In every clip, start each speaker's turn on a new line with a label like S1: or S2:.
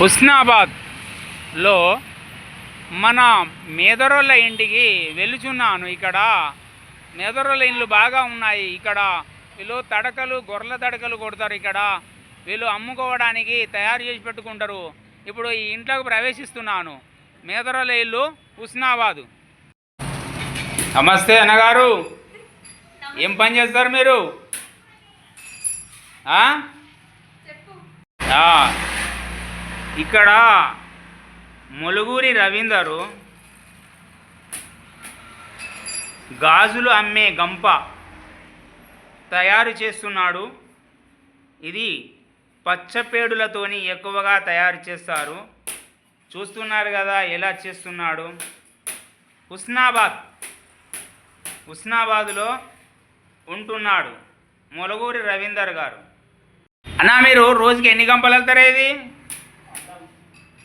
S1: హుస్నాబాద్లో మన మేదరోళ్ళ ఇంటికి వెలుచున్నాను ఇక్కడ. మేదరోళ్ళ ఇండ్లు బాగా ఉన్నాయి ఇక్కడ. వీళ్ళు తడకలు గొర్రెల తడకలు కొడతారు ఇక్కడ. వీళ్ళు అమ్ముకోవడానికి తయారు చేసి పెట్టుకుంటారు. ఇప్పుడు ఈ ఇంట్లోకి ప్రవేశిస్తున్నాను. మేదరోళ్ళ ఇల్లు హుస్నాబాదు. నమస్తే అన్నగారు. ఏం పని చేస్తారు మీరు? ఇక్కడ మొలుగురి రవీందరు గాజులు అమ్మే గంప తయారు చేస్తున్నాడు. ఇది పచ్చపేడులతోని ఎక్కువగా తయారు చేస్తారు. చూస్తున్నారు కదా ఎలా చేస్తున్నాడు. హుస్నాబాద్ హుస్నాబాద్లో ఉంటున్నాడు మొలగూరి రవీందర్ గారు. అన్నా మీరు రోజుకి ఎన్ని గంపలు వెళ్తారా ఇది?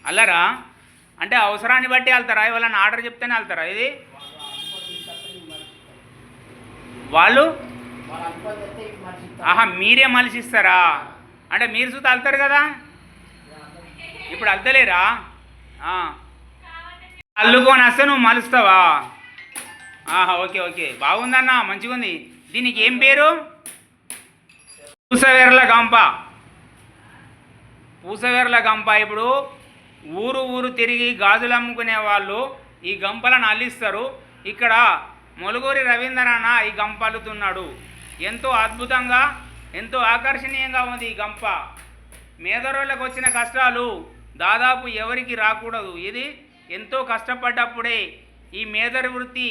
S1: అల్లరా? అంటే అవసరాన్ని బట్టి వెళ్తారా? ఎవరైనా ఆర్డర్ చెప్తేనే వెళ్తారా? ఇది? వాళ్ళు? ఆహా మీరే మలిసిస్తారా? అంటే మీరు చూస్తే వెళ్తారు కదా? ఇప్పుడు వెళ్తలేరా అల్లుకొని వస్తే నువ్వు మలుస్తావా? ఆహా ఓకే ఓకే. బాగుందన్న మంచిగా ఉంది దీనికి ఏం పేరు? పూసవేర్ల గంప. పూసవేర్ల గంప ఇప్పుడు ఊరు ఊరు తిరిగి గాజులు అమ్ముకునే వాళ్ళు ఈ గంపలను అల్లిస్తారు. ఇక్కడ మొలుగూరి రవీంద్రనాథ ఈ గంప అల్లుతున్నాడు. ఎంతో అద్భుతంగా ఎంతో ఆకర్షణీయంగా ఉంది ఈ గంప. మేదరోళ్ళకు వచ్చిన కష్టాలు దాదాపు ఎవరికి రాకూడదు. ఇది ఎంతో కష్టపడ్డప్పుడే ఈ మేదరి వృత్తి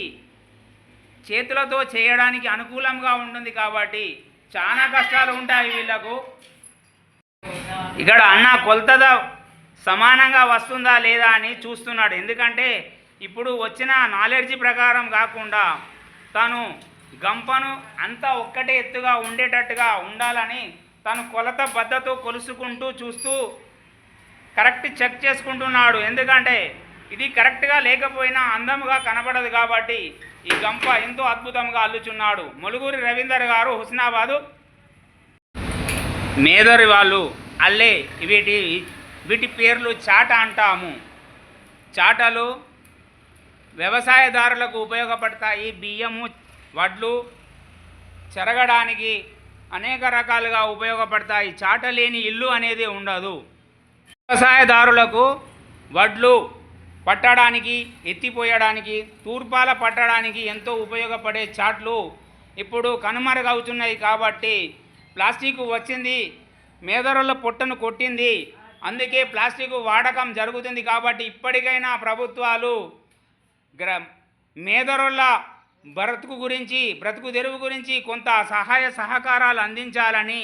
S1: చేతులతో చేయడానికి అనుకూలంగా ఉంటుంది కాబట్టి చాలా కష్టాలు ఉంటాయి వీళ్ళకు. ఇక్కడ అన్న కొలతద సమానంగా వస్తుందా లేదా అని చూస్తున్నాడు. ఎందుకంటే ఇప్పుడు వచ్చిన నాలెడ్జి ప్రకారం కాకుండా తను గంపను అంతా ఒక్కటే ఎత్తుగా ఉండేటట్టుగా ఉండాలని తను కొలత బద్దతో కొలుసుకుంటూ చూస్తూ కరెక్ట్ చెక్ చేసుకుంటున్నాడు. ఎందుకంటే ఇది కరెక్ట్గా లేకపోయినా అందముగా కనబడదు కాబట్టి ఈ గంప ఎంతో అద్భుతంగా అల్లుచున్నాడు. ములుగురి రవీందర్ గారు హుస్నాబాదు మేదరి వాళ్ళు అల్లే వీటి వీటి పేర్లు చాట అంటాము. చాటలు వ్యవసాయదారులకు ఉపయోగపడతాయి. బియ్యము వడ్లు చెరగడానికి అనేక రకాలుగా ఉపయోగపడతాయి. చాట లేని ఇల్లు అనేది ఉండదు. వ్యవసాయదారులకు వడ్లు పట్టడానికి ఎత్తిపోయడానికి తూర్పాల పట్టడానికి ఎంతో ఉపయోగపడే చాట్లు ఇప్పుడు కనుమరుగవుతున్నాయి కాబట్టి ప్లాస్టిక్ వచ్చింది మేదరుల పొట్టను కొట్టింది అందుకే ప్లాస్టిక్ వాడకం జరుగుతుంది కాబట్టి ఇప్పటికైనా ప్రభుత్వాలు గ్ర మేదరుల బ్రతుకు గురించి బ్రతుకు తెరువు గురించి కొంత సహాయ సహకారాలు అందించాలని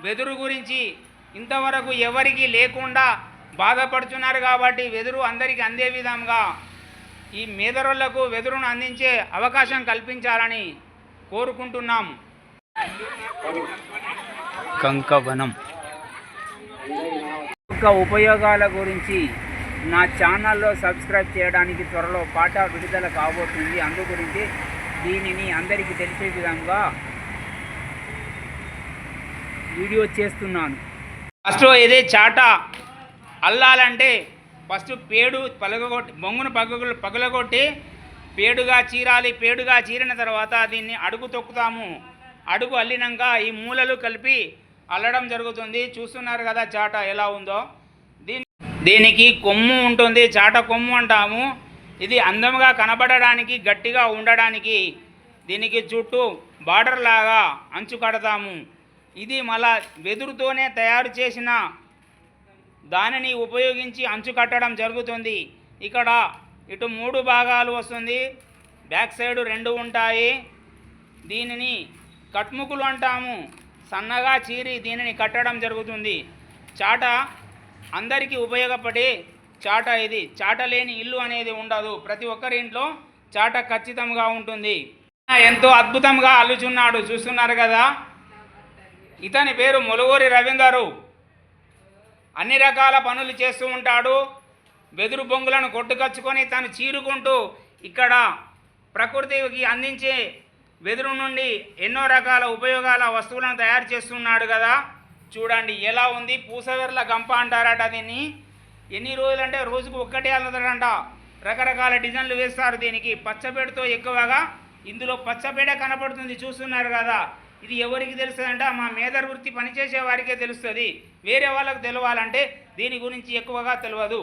S1: వెదురు గురించి ఇంతవరకు ఎవరికి లేకుండా బాధపడుతున్నారు కాబట్టి వెదురు అందరికీ అందే విధంగా ఈ మేదరులకు వెదురును అందించే అవకాశం కల్పించాలని కోరుకుంటున్నాం. కంకవనం. యొక్క ఉపయోగాల గురించి నా ఛానల్లో సబ్స్క్రైబ్ చేయడానికి త్వరలో పాట విడుదల కాబోతుంది. అందు గురించి దీనిని అందరికీ తెలిసే విధంగా వీడియో చేస్తున్నాను. ఫస్ట్ ఇదే చాట అల్లాలంటే ఫస్ట్ పేడు పలగొట్టి బొంగును పగలు పగలగొట్టి పేడుగా చీరాలి పేడుగా చీరిన తర్వాత దీన్ని అడుగు తొక్కుతాము. అడుగు అల్లినాక ఈ మూలలు కలిపి అల్లడం జరుగుతుంది. చూస్తున్నారు కదా చాట ఎలా ఉందో. దీని దీనికి కొమ్ము ఉంటుంది. చాట కొమ్ము అంటాము. ఇది అందంగా కనబడడానికి గట్టిగా ఉండడానికి దీనికి చుట్టూ బార్డర్ లాగా అంచు కడతాము. ఇది మళ్ళా వెదురుతోనే తయారు చేసిన దానిని ఉపయోగించి అంచు కట్టడం జరుగుతుంది. ఇక్కడ ఇటు మూడు భాగాలు వస్తుంది. బ్యాక్ సైడ్ రెండు ఉంటాయి. దీనిని కట్ముకులు అంటాము. సన్నగా చీరి దీనిని కట్టడం జరుగుతుంది. చాట అందరికీ ఉపయోగపడే చాట ఇది. చాట లేని ఇల్లు అనేది ఉండదు. ప్రతి ఒక్కరి ఇంట్లో చాట ఖచ్చితంగా ఉంటుంది. ఎంతో అద్భుతంగా అల్లుచున్నాడు. చూస్తున్నారు కదా? ఇతని పేరు మొలుగూరి రవీందరు. అన్ని రకాల పనులు చేస్తూ ఉంటాడు. వెదురు బొంగులను కొట్టుకచ్చుకొని తను చీరుకుంటూ ఇక్కడ ప్రకృతికి అందించే వెదురు నుండి ఎన్నో రకాల ఉపయోగాల వస్తువులను తయారు చేస్తున్నాడు కదా. చూడండి ఎలా ఉంది? పూసవెర్ల గంప అంటారట దీన్ని. ఎన్ని రోజులు అంటే రోజుకు ఒక్కటే అల్లదంట రకరకాల డిజైన్లు వేస్తారు దీనికి. పచ్చబేడతో ఎక్కువగా ఇందులో పచ్చబేడ కనపడుతుంది చూస్తున్నారు కదా. ఇది ఎవరికి తెలుస్తుందంట? మా మేధర్ వృత్తి పనిచేసే వారికే తెలుస్తుంది. వేరే వాళ్ళకు తెలవాలంటే దీని గురించి ఎక్కువగా తెలియదు